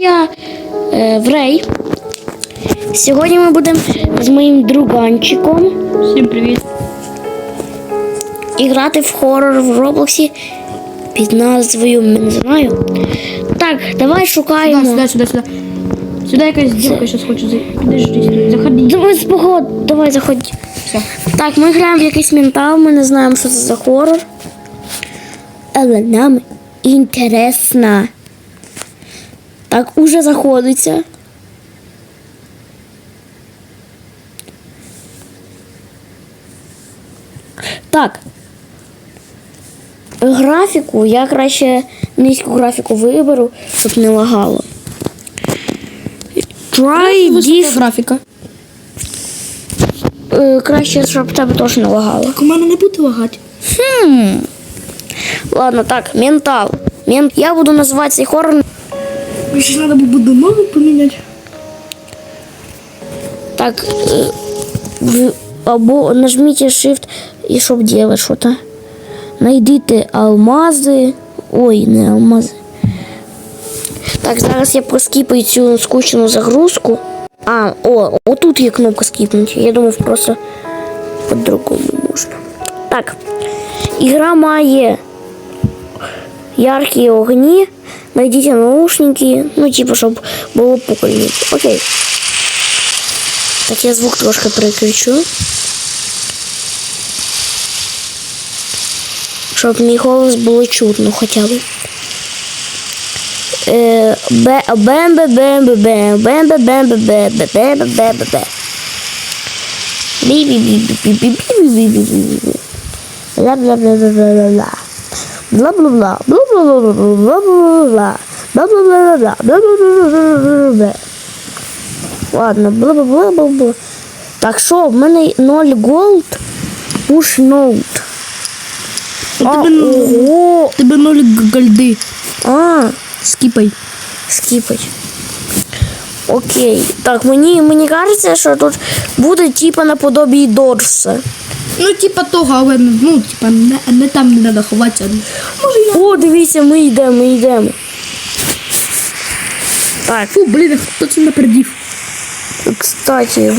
Я е, Врей. Сьогодні ми будемо з моїм друганчиком Всім привіт. і грати в хорор в Роблоксі під назвою не знаю. Так, давай шукаємо. сюди, сюди, сюди. Сюди якась дівка зараз хоче зайти. Підожди, заходи. Давай спогод, давай заходь. Все. Так, ми граємо в якийсь ментал, ми не знаємо, що це за хорор. Але нам інтересно. Так, уже заходиться. Так. Графіку я краще низьку графіку виберу, щоб не лагало. Try this. графіка. Е, краще, щоб тебе теж не лагало. Так у мене не буде лагати. Хм. Ладно, так, ментал. Мен... Я буду називати цей хоррор. Ще треба буде мову поміняти. Так. Е. Або нажмите Shift і щоб делать що-то. Найдите алмази. Ой, не алмази. Так, зараз я проскіпаю цю скучну загрузку. А, о, отут є кнопка скіпнути. Я думав, просто по-другому можна. Так. Ігра має яркі огні. Найдіть наушники. Ну, типу, щоб було прикольно. Окей. Так, я звук трошки переключу. Щоб мій голос було чутно хоча б. Е, бе- бем бла бла бла бла бла бла бла бла бла бла бла бла бла бла бла Ладно, бла бла бла бла бла Так що, в мене 0 голд. А, тебе ого, Тебе ноль гальди. а, Скіпай. скіпать. Окей. Так, мені, мені кажеться, що тут буде типа наподобі Дорса. Ну, типа того, але ну, типа, не, не там не треба ховатися. Може я. О, дивіться, ми йдемо, ми йдемо. Так, Фу, блін, хто це напердів? кстати,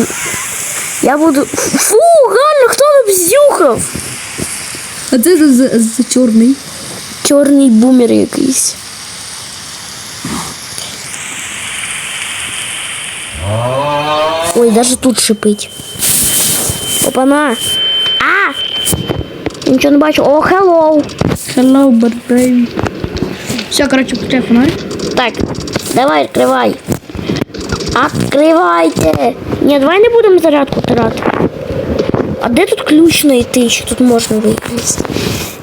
я буду. Фу, реально, хто не бзюхав? А це за, за, за чорний. Чорний бумер якийсь. Ой, даже тут шипить. Опана. Нічого не бачу. О, hello. Hello, baby. Все, короче, включай фонарь. Так, давай, відкривай. Откривайте. Ні, давай не будемо зарядку тирати. А де тут ключ знайти, що тут можна викласти?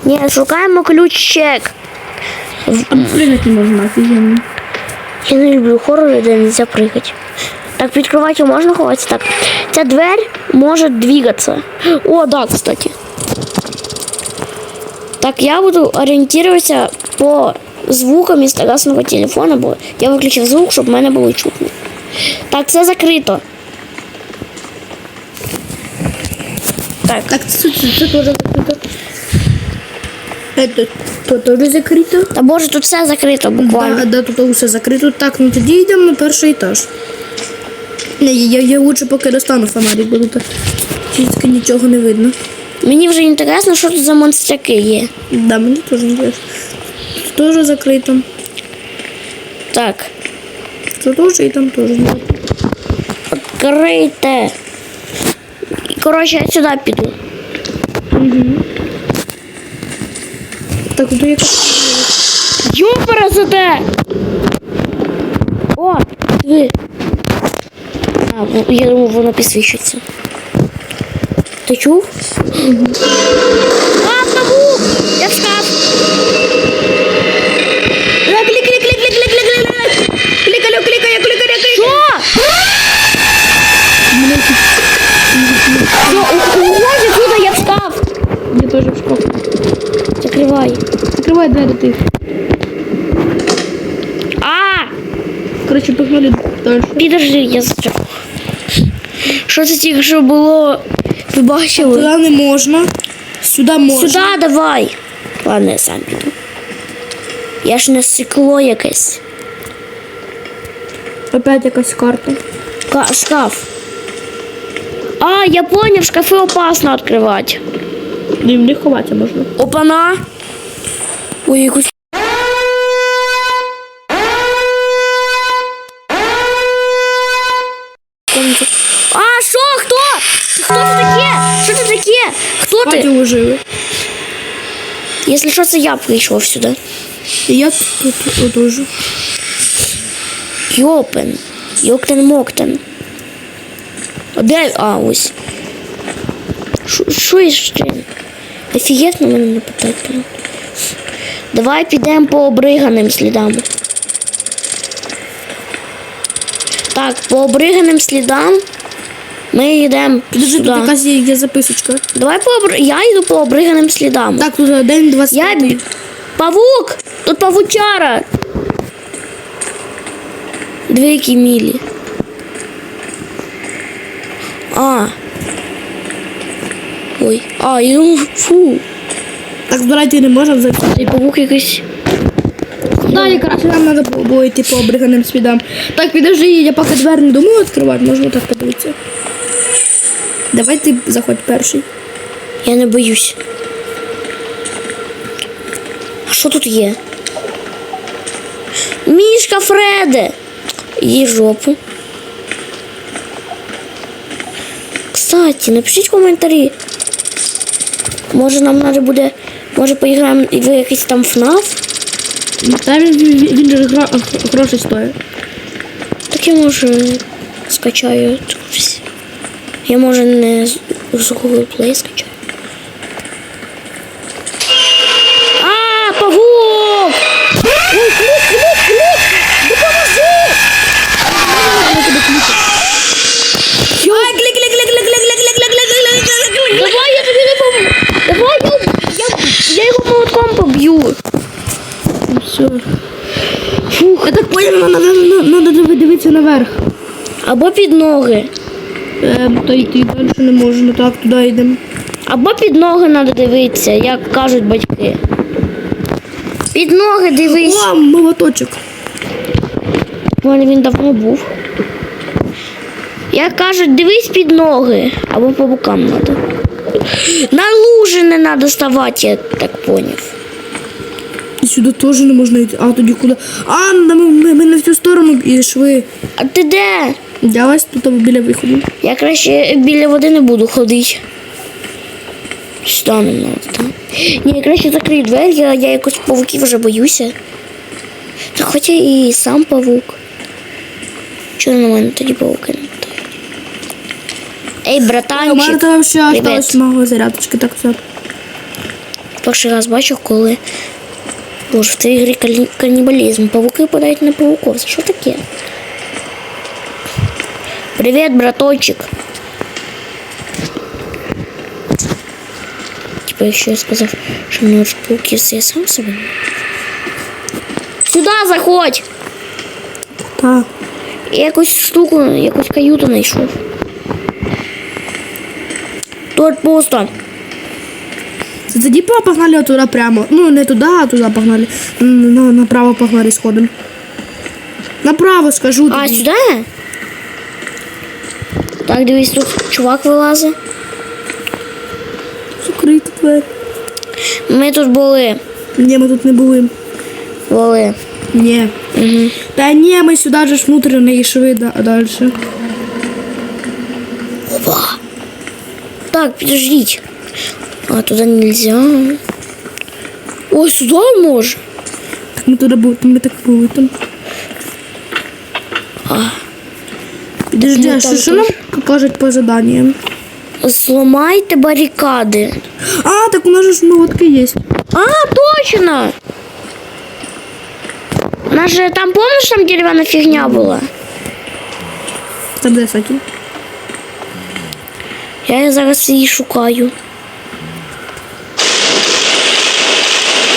Ні, шукаємо ключ-чек. А прыгать не можна, офігенно. Я не люблю хорори, де не можна пригати. Так, відкривати можна ховатися? Так. Ця дверь може двигатися. О, да, кстати. Так, я буду орієнтуватися по звукам із телефонного телефона, бо я виключив звук, щоб мене було чутно. Так, це закрито. Так, Так, це, це, це теж закрито. Это то теж закрито. та боже, тут все закрито буквально. Да, да, тут усе закрито. Так, ну тоді йдемо на перший етаж. Не, я, я лучше поки достану фонарик, бо тут нічого не видно. Мені вже інтересно, що тут за монстряки є. Да, мені теж видно. Тут теж закрито. Так. Тут теж і там теж. Відкрийте. Коротше, я сюди піду. Так, тут яка. Юмпера заде! О, диви. А, ну, я думаю, воно підсвічується. Ти чув? А, табу! Я встав! Клік, клік, клік, клік, клік, я встав! Я теж встав. Закривай. Закривай двері ти. А! Короче, погнали дальше. Підожди, я зачекав. Що це тільки що було ви бачили? Туди не можна. Сюди можна. Сюди давай. Ладно, я сам піду. Я ж не стекло якесь. Опять якась карта. Ка- шкаф. А, я понял, шкафы опасно открывать. І в них ховатися можна. Опана. Ой, якусь. А, що? Хто? Хто таке? Хто ти? ужили. Якщо що, це я прийшов сюди. Я тут одужу. Йопен. Йоктен-моктен. А Де? А, ось. Що- іще? Офігетно мене не. Давай підемо по обриганим слідам. Так, по обриганим слідам ми йдемо Підожди, тут якась є, є записочка. Давай по обри... Я йду по обриганим слідам. Так, тут день 25. Я бі... Павук! Тут павучара! Дві які мілі. А. Ой. А, ну, фу. Так, збирати не можна взяти. Цей павук якийсь. Да, якраз нам треба було йти по обриганим слідам. Так, підожди, я поки двері не думаю відкривати, можна так подивитися. Давай ти заходь перший. Я не боюсь. А що тут є? Мішка Фреде! Їй жопу. Кстати, напишіть коментарі. Може нам треба буде. Може поіграємо ви якийсь там ФНАФ? Та він, він, він же гра, гроші стоїть. Так я може скачаю. Я може не з Google Play скачаю. А, павук! Ой, клюк, клюк, клюк! Допоможи! Ай. Давай я тобі не. Давай я, я, я його молотком поб'ю. Все. Фух, я так понял, надо, надо дивитися наверх. Або під ноги. Е, то йти далі не можна. Так, туди йдемо. Або під ноги треба дивитися, як кажуть батьки. Під ноги дивись. О, молоточок. У він давно був. Як кажуть, дивись під ноги. Або по бокам треба. На лужи не треба ставати, я так поняв. І сюди теж не можна йти. А тоді куди? А, ми, ми, ми не в цю сторону йшли. А ти де? Я ось тут біля виходу. Я краще біля води не буду ходити. Стану на там. Ні, я краще закрию двері, я, я якось павуків вже боюся. Та хоча і сам павук. Чого на мене тоді павуки не? Ей, У мене там ще осталось мало зарядочки, так все. Перший раз бачив, коли. Боже, в цій грі канібалізм. Павуки подають на павуков. Це що таке? Привіт, браточек. Типа, якщо я сказав, що мене вже пауків, це я сам себе. Сюди заходь! Так. Я якусь штуку, якусь каюту знайшов. Тут пусто. Тоді погнали туди прямо. Ну, не туди, а туди погнали. На, направо погнали сходом. Направо скажу А, тобі. сюди? Так, дивись, тут чувак вилазить. Закрити двері. Ми тут були. Ні, ми тут не були. Були. Ні. Угу. Та ні, ми сюди ж внутрі не йшли да- далі. Опа. Так, подождите. А, туда нельзя. Ой, сюда можно. Так ми туди були, ми так були там. А. Підожди, Ну, а що, там що нам кажуть по заданням? Сломайте баррикады. А, так у нас же ж молотки є. А, точно! У нас же там, помнишь, там деревянная фигня была? Це де Сакі? Я зараз її шукаю.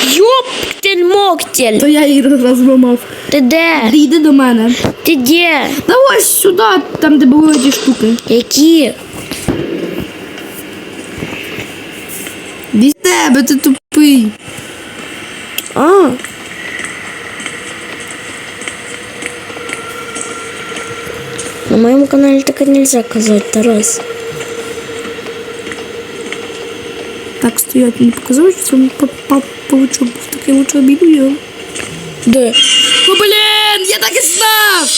Ёптель-моктель! То я її розламав. Ти де? Йди до мене. Ти де? Та ось сюди, там де були ті штуки. Які? Від тебе, ти тупий. А. На моєму каналі таке нельзя казати, Тарас. Так, стоять, не показав, що це павучок був такий лучше обійду. Де? Так і знав!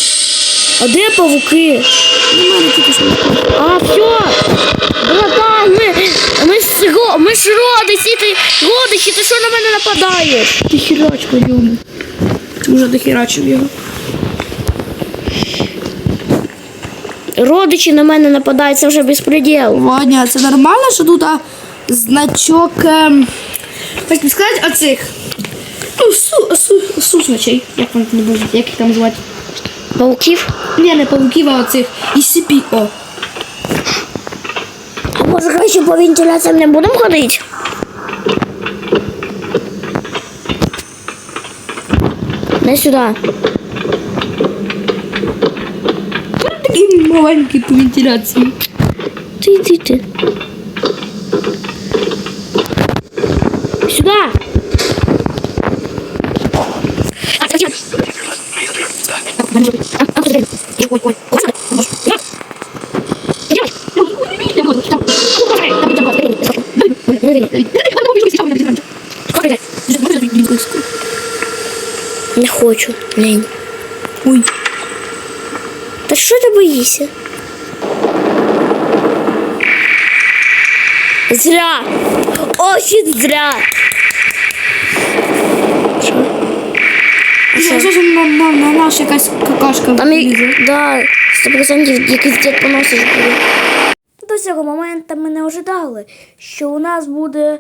А де павуки? Мене тільки що. А, все! Братан, ми, ми, ж ми ж родичі, ти родичі, ти що на мене нападаєш? Ти херачка, йому. Вже дохерачив його. Родичі на мене нападають, це вже безпреділ. Ваня, це нормально, що тут а, значок. ем, Як сказати, оцих. Ну, су, су, сусначей. Як вони там будуть, як їх там звати? Пауків? Ні, не павуків, а оцих. SCP, о. А може краще по вентиляціям не будемо ходити? Не сюди. Такий маленький по вентиляції. Ти, ти, ти. Сюда. Не хочу, лень. Ой. Та що ти боїшся? Зря. Очень зря. Що ж на, на, на наш якась какашка Там і, да, 100% якийсь дід поносить буде. До цього моменту ми не ожидали, що у нас буде.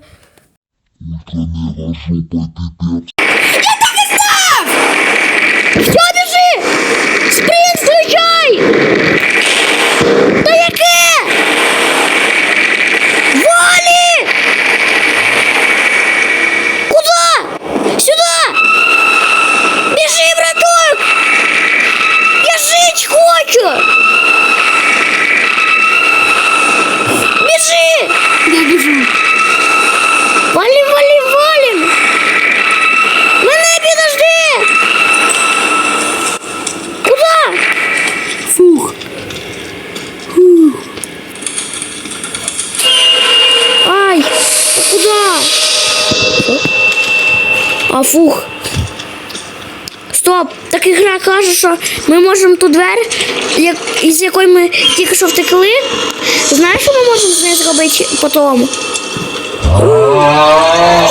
Ультра-мега жопа пипец. Все, біжи! Спринт включай! Та яке? Валі! Куда? Сюда! Біжи, браток! Я жить хочу! Біжи! Я біжу. Валим, валим, валим! Мене підожди! Куда? Фух. Ай, а куда? А фух. Стоп, так ігра каже, що ми можемо ту двері, як, із якої ми тільки що втекли. Знаєш, що ми можемо з нею зробити потім?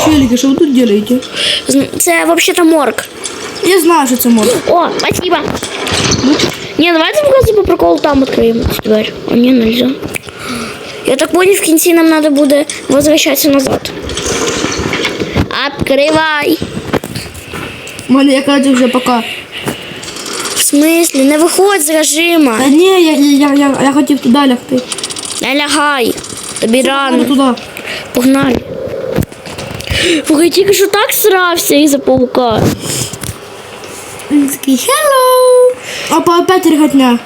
Челики, що ви тут делаете? Це взагалі морг. Я знаю, що це може. О, спасибо. Не, давайте просто по приколу там откроем эту дверь. А не, нельзя. Я так понял, в кінці нам надо буде возвращаться назад. Открывай. У мене якраз вже пока. В смысле? Не виходь з режима. Та ні, я, я, я, я, я хотів туди лягти. Не лягай. Тобі Рано туди. Погнали. Фух, я тільки що так срався із-за паука. Він такий hello. Опа, опять рігатня.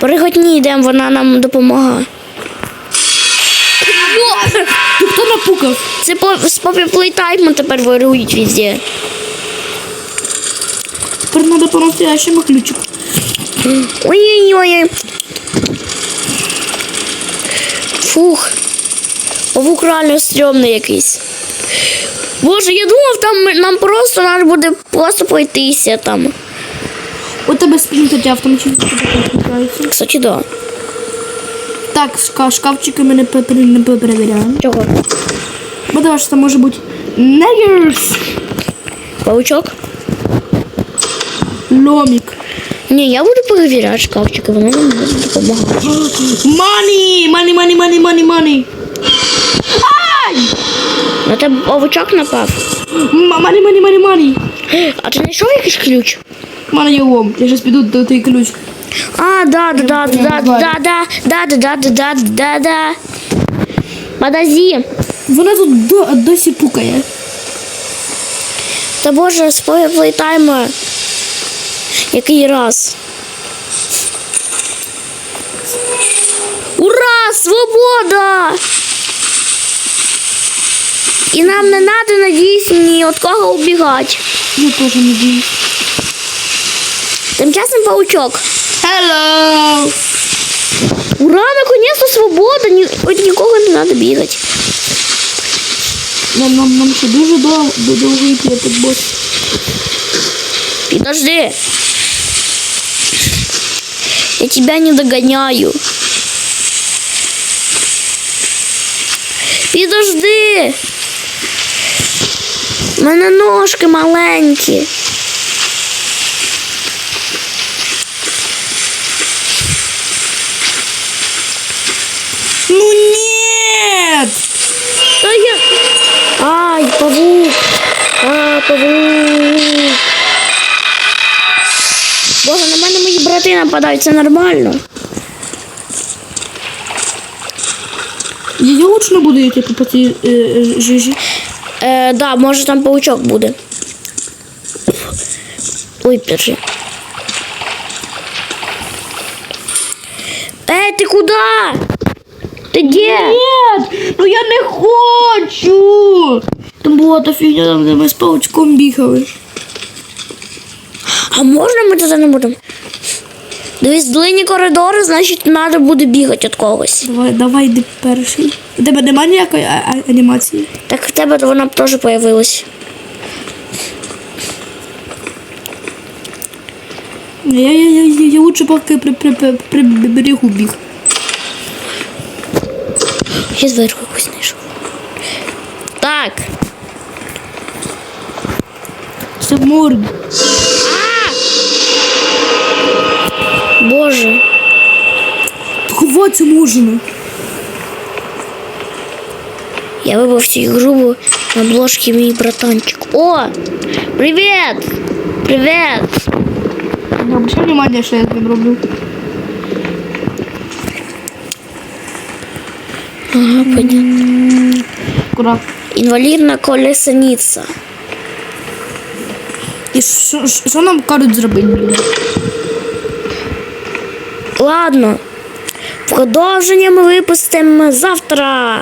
Переготні йдемо, вона нам допомагає. Ти хто напукав? Це по, з попі плейтайму тепер вирують везде. По-настоящему ключик. Ой-ой-ой. Фух. Павук реально стрьомний якийсь. Боже, я думав, там нам просто треба буде просто пройтися там. У тебе спін хоча автоматично відкривається. Кстати, да. Так, шка- шкафчики ми не, пе- не перевіряємо. Чого? Бо давай, що це може бути негерс. Паучок? Ломік. Ні, я буду перевіряти шкафчики, вони нам будуть допомагати. Мані! Мані, мані, мані, мані, мані. На тебе павучок напав. М- Мані, мані, мані, мані. А ти знайшов якийсь ключ? Мене лом. Я зараз піду до той ключ. А, да, да, да, да, да, да, да, да, да, да, да, да, да. Подожди. Вона тут до, досі пукає. Та боже, плейтайма. Який раз. Ура! Свобода! І нам не треба, надіюсь, ні від кого убігати. Я теж надіюсь. Тим часом паучок. Hello! Ура, наконец-то свобода, ні, от нікого не треба бігати. Нам, нам, нам ще дуже довго, довго йти під бос. Подожди. Я тебя не догоняю. Підожди. У мене ножки маленькі. Ну нет! Та я. Ай, павук. А, павук. Мене нападають, це нормально. Лучше не буду йти по цій е, е, жижі. Е, да, може там паучок буде. Ой, держи. Ей, ти куди? Ти де? Нет! Ну я не хочу! Там була та фігня, там, де ми з паучком бігали. А можна ми туди не будемо? Дивись, длинні коридори, значить, треба буде бігати від когось. Давай, давай йди перший. У тебе немає ніякої а- а- анімації? Так в тебе то вона б теж появилась. Я, я, я, я, я лучше поки при, при, при, при берегу біг. Я зверху якусь знайшов. Так. Це в морді. Боже. Ховатися можна. Я вибив всю ігру на обложці мій братанчик. О! Привіт! Привіт! Не обращай внимание, що я з ним роблю. Ага, понятно. Кура. Інвалідна колесаниця. І що, що що нам кажуть зробити? Ладно. Продовження ми випустимо завтра.